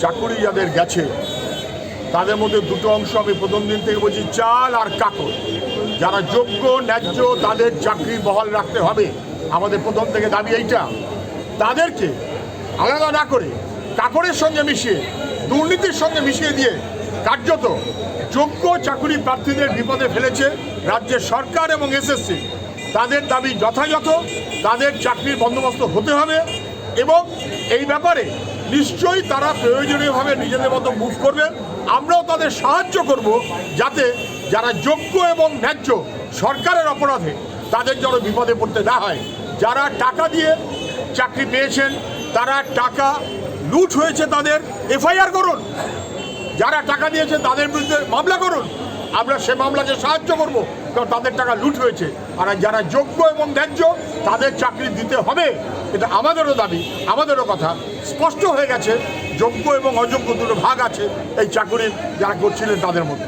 চাকুরি যাদের গেছে। তাদের মধ্যে দুটো অংশ আমি প্রথম দিন থেকে বলছি, চাল আর কাকর যারা যোগ্য, ন্যায্য, তাদের চাকরি বহাল রাখতে হবে। আমাদের প্রথম থেকে দাবি এইটা। তাদেরকে আলাদা না করে কাকরের সঙ্গে মিশিয়ে, দুর্নীতির সঙ্গে মিশিয়ে দিয়ে কার্যত যোগ্য চাকুরি প্রার্থীদের বিপদে ফেলেছে রাজ্যের সরকার এবং এসএসসি। তাদের দাবি যথাযথ, তাদের চাকরির বন্দোবস্ত হতে হবে এবং এই ব্যাপারে নিশ্চয়ই তারা প্রয়োজনীয়ভাবে নিজেদের মতো মুভ করবেন আমরাও তাদের সাহায্য করব যাতে যারা যোগ্য এবং ন্যায্য সরকারের অপরাধে তাদের যেন বিপদে পড়তে না হয়। যারা টাকা দিয়ে চাকরি পেয়েছেন, তারা টাকা লুট হয়েছে তাদের, এফআইআর করুন। যারা টাকা দিয়েছে তাদের বিরুদ্ধে মামলা করুন। আমরা সে মামলাকে সাহায্য করব। তাদের টাকা লুট হয়েছে। আর যারা যোগ্য এবং ন্যায্য, তাদের চাকরি দিতে হবে। এটা আমাদেরও দাবি, আমাদেরও কথা। স্পষ্ট হয়ে গেছে, যোগ্য এবং অযোগ্য দুটো ভাগ আছে এই চাকরি যারা করছিলেন তাদের মধ্যে।